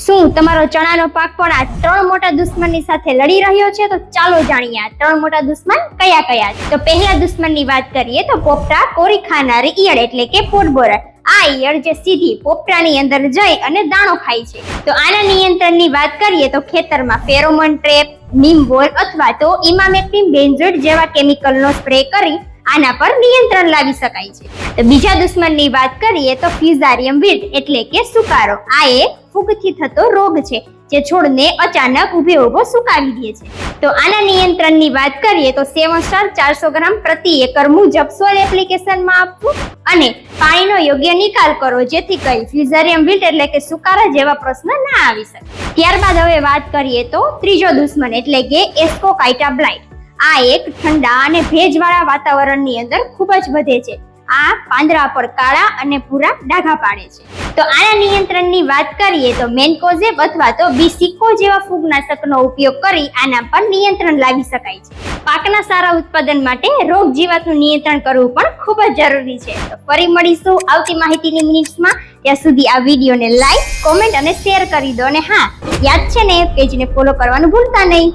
શું, તમારો ચણાનો પાક પણ આ ત્રણ મોટા દુશ્મનની સાથે લડી રહ્યો છે? તો ચાલો જાણીએ આ ત્રણ મોટા દુશ્મન કયા કયા છે. તો પહેલા દુશ્મનની વાત કરીએ તો પોપટા, કોરી ખાનાર, ઈયળ એટલે કે પોટબોરર આ ઈયળ જે સીધી પોપટાની અંદર જઈ અને દાણો ખાય છે. તો આના નિયંત્રણની વાત કરીએ તો ખેતરમાં ફેરોમોન ટ્રેપ, નીમ બોલ અથવા તો ઇમામેક્ટિન બેન્ઝોડ જેવા કેમિકલનો સ્પ્રે કરી આના પર નિયંત્રણ લાવી શકાય છે. તો બીજા દુશ્મનની વાત કરીએ તો ફ્યુઝારિયમ વિલ્ટ એટલે કે સુકારો. આ એ ફૂગથી થતો રોગ છે, જે છોડને અચાનક ઊભે ઊભો સુકાવી દે છે. તો આના નિયંત્રણની વાત કરીએ તો સેવન સ્ટાર ચારસો ગ્રામ પ્રતિ એકર મુજબ સોલ એપ્લિકેશનમાં આપવું અને પાણીનો યોગ્ય નિકાલ કરો, જેથી કરી ફ્યુઝારિયમ વિલ્ટ એટલે કે સુકારા જેવા પ્રશ્ન ના આવી શકે. ત્યારબાદ હવે વાત કરીએ તો ત્રીજો દુશ્મન એટલે કે એસ્કોકાઇટા બ્લાઇટ આ એક ઠંડા અને ભેજવાળા વાતાવરણની અંદર ખૂબ જ વધે છે. આ પાંદડા પર કાળા અને ભૂરા ડાઘા પાડે છે. તો આના નિયંત્રણની વાત કરીએ તો મેન્કોઝેબ અથવા તો બીસિકો જેવા ફૂગનાશકનો ઉપયોગ કરી આના પર નિયંત્રણ લાવી શકાય છે. પાકના સારા ઉત્પાદન માટે રોગ જીવાતનું નિયંત્રણ કરવું પણ ખૂબ જ જરૂરી છે. તો ફરી મળીશું આવતી માહિતીની મિનિટ્સમાં. ત્યાં સુધી આ વિડીયોને લાઈક, કોમેન્ટ અને શેર કરી દો અને હા, યાદ છે ને, પેજને ફોલો કરવાનું ભૂલતા નહીં.